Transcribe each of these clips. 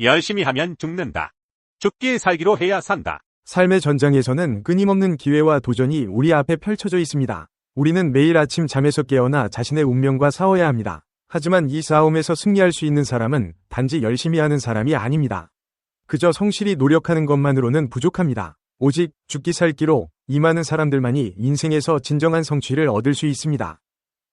열심히 하면 죽는다. 죽기 살기로 해야 산다. 삶의 전장에서는 끊임없는 기회와 도전이 우리 앞에 펼쳐져 있습니다. 우리는 매일 아침 잠에서 깨어나 자신의 운명과 싸워야 합니다. 하지만 이 싸움에서 승리할 수 있는 사람은 단지 열심히 하는 사람이 아닙니다. 그저 성실히 노력하는 것만으로는 부족합니다. 오직 죽기 살기로 임하는 사람들만이 인생에서 진정한 성취를 얻을 수 있습니다.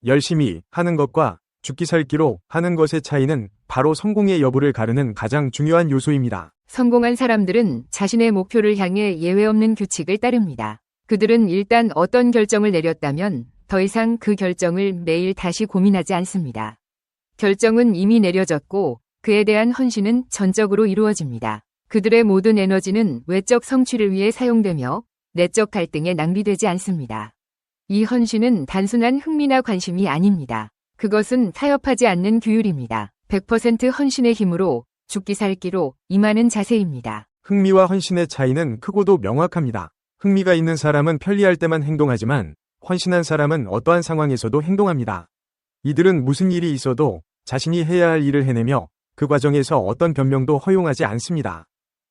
열심히 하는 것과 죽기 살기로 하는 것의 차이는 바로 성공의 여부를 가르는 가장 중요한 요소입니다. 성공한 사람들은 자신의 목표를 향해 예외 없는 규칙을 따릅니다. 그들은 일단 어떤 결정을 내렸다면 더 이상 그 결정을 매일 다시 고민하지 않습니다. 결정은 이미 내려졌고 그에 대한 헌신은 전적으로 이루어집니다. 그들의 모든 에너지는 외적 성취를 위해 사용되며 내적 갈등에 낭비되지 않습니다. 이 헌신은 단순한 흥미나 관심이 아닙니다. 그것은 타협하지 않는 규율입니다. 100% 헌신의 힘으로 죽기 살기로 임하는 자세입니다. 흥미와 헌신의 차이는 크고도 명확합니다. 흥미가 있는 사람은 편리할 때만 행동하지만 헌신한 사람은 어떠한 상황에서도 행동합니다. 이들은 무슨 일이 있어도 자신이 해야 할 일을 해내며 그 과정에서 어떤 변명도 허용하지 않습니다.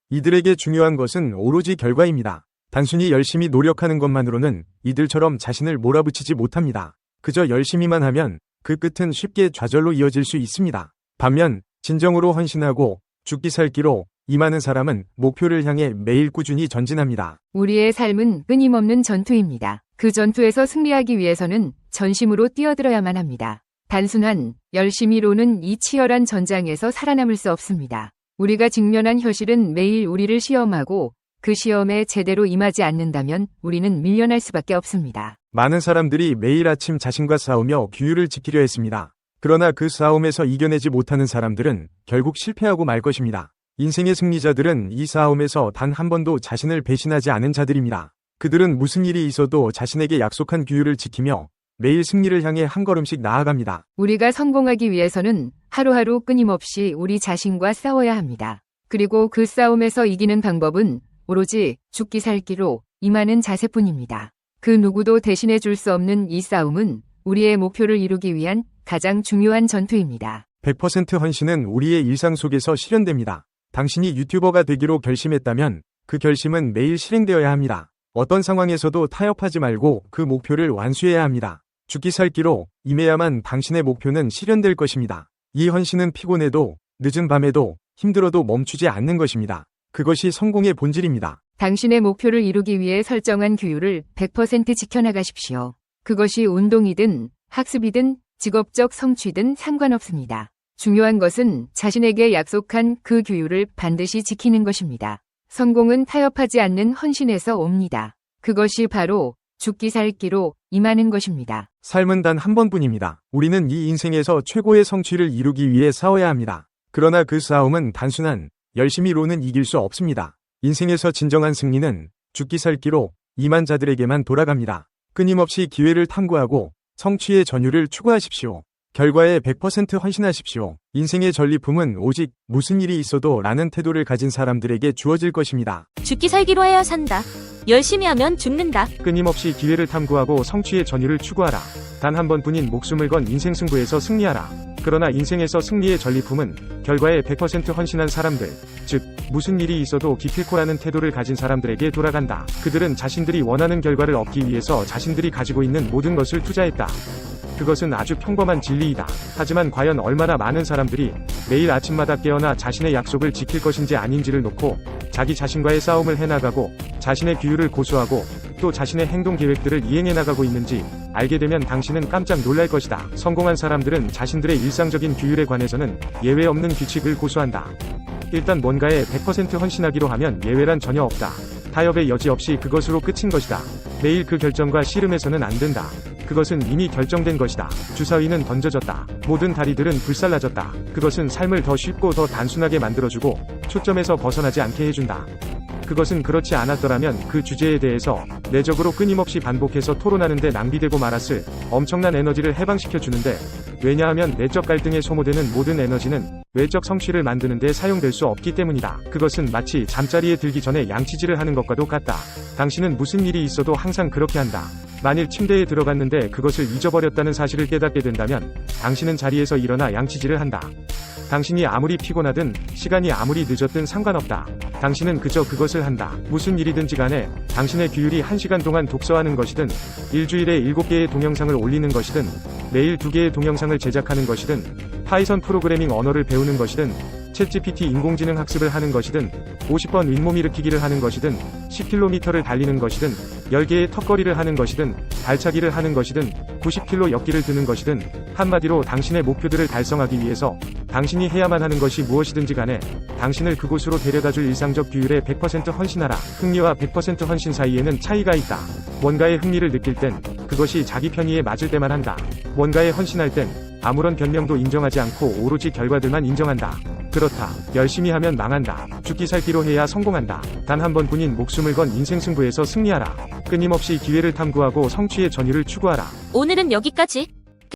이들에게 중요한 것은 오로지 결과입니다. 단순히 열심히 노력하는 것만으로는 이들처럼 자신을 몰아붙이지 못합니다. 그저 열심히만 하면 그 끝은 쉽게 좌절로 이어질 수 있습니다. 반면 진정으로 헌신하고 죽기 살기로 임하는 사람은 목표를 향해 매일 꾸준히 전진합니다. 우리의 삶은 끊임없는 전투입니다. 그 전투에서 승리하기 위해서는 전심으로 뛰어들어야만 합니다. 단순한 열심히로는 이 치열한 전장에서 살아남을 수 없습니다. 우리가 직면한 현실은 매일 우리를 시험하고 그 시험에 제대로 임하지 않는다면 우리는 밀려날 수밖에 없습니다. 많은 사람들이 매일 아침 자신과 싸우며 규율을 지키려 했습니다. 그러나 그 싸움에서 이겨내지 못하는 사람들은 결국 실패하고 말 것입니다. 인생의 승리자들은 이 싸움에서 단 한 번도 자신을 배신하지 않은 자들입니다. 그들은 무슨 일이 있어도 자신에게 약속한 규율을 지키며 매일 승리를 향해 한 걸음씩 나아갑니다. 우리가 성공하기 위해서는 하루하루 끊임없이 우리 자신과 싸워야 합니다. 그리고 그 싸움에서 이기는 방법은 오로지 죽기 살기로 임하는 자세뿐입니다. 그 누구도 대신해 줄 수 없는 이 싸움은 우리의 목표를 이루기 위한 가장 중요한 전투입니다. 100% 헌신은 우리의 일상 속에서 실현됩니다. 당신이 유튜버가 되기로 결심했다면 그 결심은 매일 실행되어야 합니다. 어떤 상황에서도 타협하지 말고 그 목표를 완수해야 합니다. 죽기 살기로 임해야만 당신의 목표는 실현될 것입니다. 이 헌신은 피곤해도 늦은 밤에도 힘들어도 멈추지 않는 것입니다. 그것이 성공의 본질입니다. 당신의 목표를 이루기 위해 설정한 규율을 100% 지켜나가십시오. 그것이 운동이든 학습이든 직업적 성취든 상관없습니다. 중요한 것은 자신에게 약속한 그 규율을 반드시 지키는 것입니다. 성공은 타협하지 않는 헌신에서 옵니다. 그것이 바로 죽기 살기로 임하는 것입니다. 삶은 단 한 번뿐입니다. 우리는 이 인생에서 최고의 성취를 이루기 위해 싸워야 합니다. 그러나 그 싸움은 단순한 열심히로는 이길 수 없습니다. 인생에서 진정한 승리는 죽기 살기로 임한 자들에게만 돌아갑니다. 끊임없이 기회를 탐구하고 성취의 전율을 추구하십시오. 결과에 100% 헌신하십시오. 인생의 전리품은 오직 무슨 일이 있어도 라는 태도를 가진 사람들에게 주어질 것입니다. 죽기 살기로 해야 산다. 열심히 하면 죽는다. 끊임없이 기회를 탐구하고 성취의 전율을 추구하라. 단 한 번뿐인 목숨을 건 인생 승부에서 승리하라. 그러나 인생에서 승리의 전리품은 결과에 100% 헌신한 사람들, 즉 무슨 일이 있어도 기필코라는 태도를 가진 사람들에게 돌아간다. 그들은 자신들이 원하는 결과를 얻기 위해서 자신들이 가지고 있는 모든 것을 투자했다. 그것은 아주 평범한 진리이다. 하지만 과연 얼마나 많은 사람들이 매일 아침마다 깨어나 자신의 약속을 지킬 것인지 아닌지를 놓고 자기 자신과의 싸움을 해나가고 자신의 규율을 고수하고 또 자신의 행동 계획들을 이행해 나가고 있는지 알게 되면 당신은 깜짝 놀랄 것이다. 성공한 사람들은 자신들의 일상적인 규율에 관해서는 예외 없는 규칙을 고수한다. 일단 뭔가에 100% 헌신하기로 하면 예외란 전혀 없다. 타협의 여지 없이 그것으로 끝인 것이다. 매일 그 결정과 씨름해서는 안 된다. 그것은 이미 결정된 것이다. 주사위는 던져졌다. 모든 다리들은 불살라졌다. 그것은 삶을 더 쉽고 더 단순하게 만들어주고 초점에서 벗어나지 않게 해준다. 그것은 그렇지 않았더라면 그 주제에 대해서 내적으로 끊임없이 반복해서 토론하는데 낭비되고 말았을 엄청난 에너지를 해방시켜주는데 왜냐하면 내적 갈등에 소모되는 모든 에너지는 외적 성취를 만드는 데 사용될 수 없기 때문이다. 그것은 마치 잠자리에 들기 전에 양치질을 하는 것과도 같다. 당신은 무슨 일이 있어도 항상 그렇게 한다. 만일 침대에 들어갔는데 그것을 잊어버렸다는 사실을 깨닫게 된다면 당신은 자리에서 일어나 양치질을 한다. 당신이 아무리 피곤하든 시간이 아무리 늦었든 상관없다. 당신은 그저 그것을 한다. 무슨 일이든지 간에 당신의 규율이 1시간 동안 독서하는 것이든 일주일에 7개의 동영상을 올리는 것이든 매일 2개의 동영상을 제작하는 것이든 파이썬 프로그래밍 언어를 배우는 것이든 챗GPT 인공지능 학습을 하는 것이든 50번 윗몸 일으키기를 하는 것이든 10km를 달리는 것이든 10개의 턱걸이를 하는 것이든 발차기를 하는 것이든 90kg 역기를 드는 것이든 한마디로 당신의 목표들을 달성하기 위해서 당신이 해야만 하는 것이 무엇이든지 간에 당신을 그곳으로 데려다줄 일상적 규율에 100% 헌신하라. 흥미와 100% 헌신 사이에는 차이가 있다. 뭔가의 흥미를 느낄 땐 그것이 자기 편의에 맞을 때만 한다. 뭔가에 헌신할 땐 아무런 변명도 인정하지 않고 오로지 결과들만 인정한다. 그렇다. 열심히 하면 망한다. 죽기 살기로 해야 성공한다. 단 한 번뿐인 목숨을 건 인생 승부에서 승리하라. 끊임없이 기회를 탐구하고 성취의 전율을 추구하라. 오늘은 여기까지.